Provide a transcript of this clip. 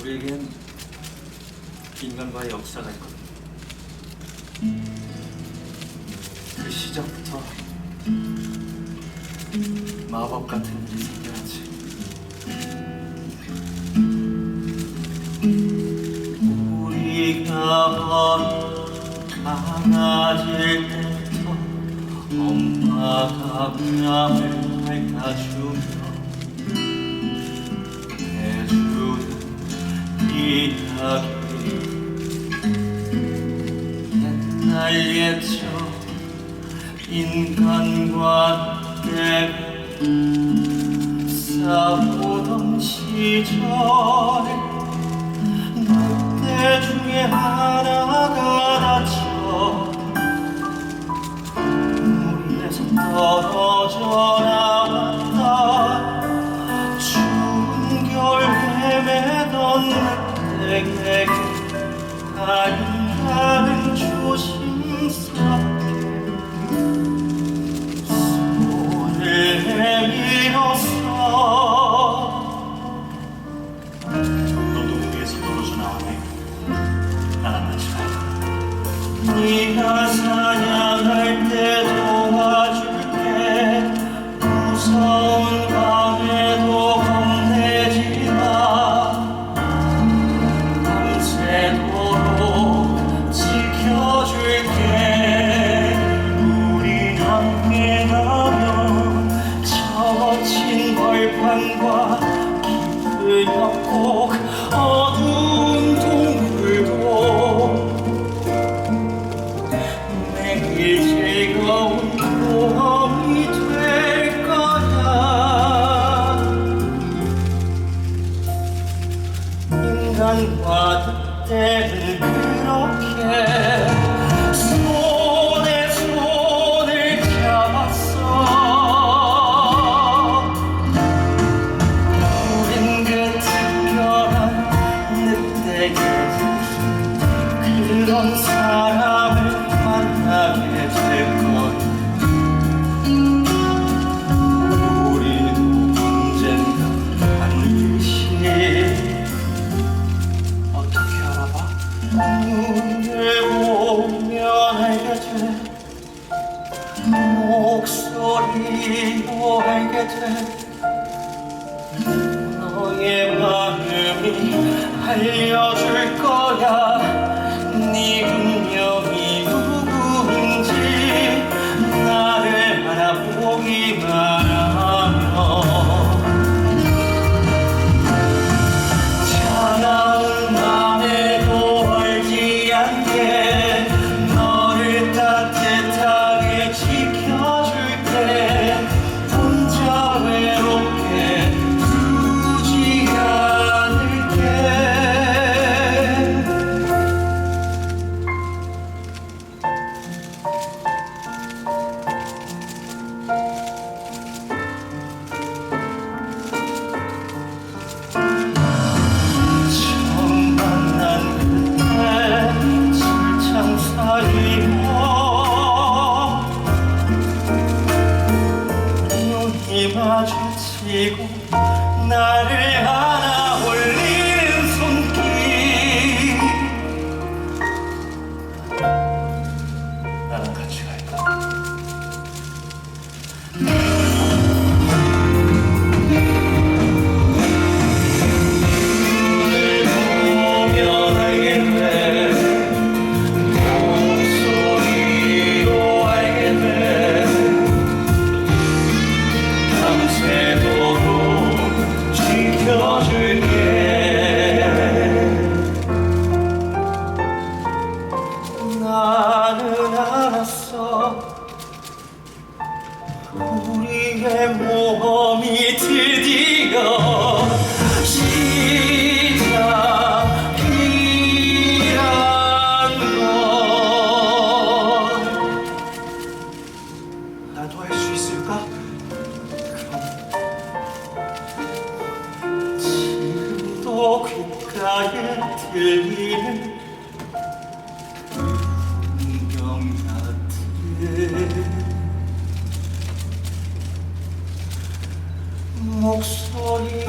우리에겐 인간과의 역사가 있거든. 그 시작부터 마법 같은 일이 생겨났지. 우리가 강아지일 때부터 엄마가 뺨을 핥아주며 이야기 옛날 옛적 인간과 때 싸우던 시절에 그때 중에 하나가 다쳐 우리에서 떨어져 나왔다 추운 겨울 헤매던 그때에게 아닌가는 조심스럽게 손을 내밀었어 너도 위에서 떨어져 나왔네. 나랑 같이 가. 네가 사냥할 소리로 알게 돼. 너의 마음이 알려줄 거야. 네 마 몸이 드디어 시작이란 걸 나도 할 수 있을까? 지금도 귓가에 들리는 운명 같은 목소리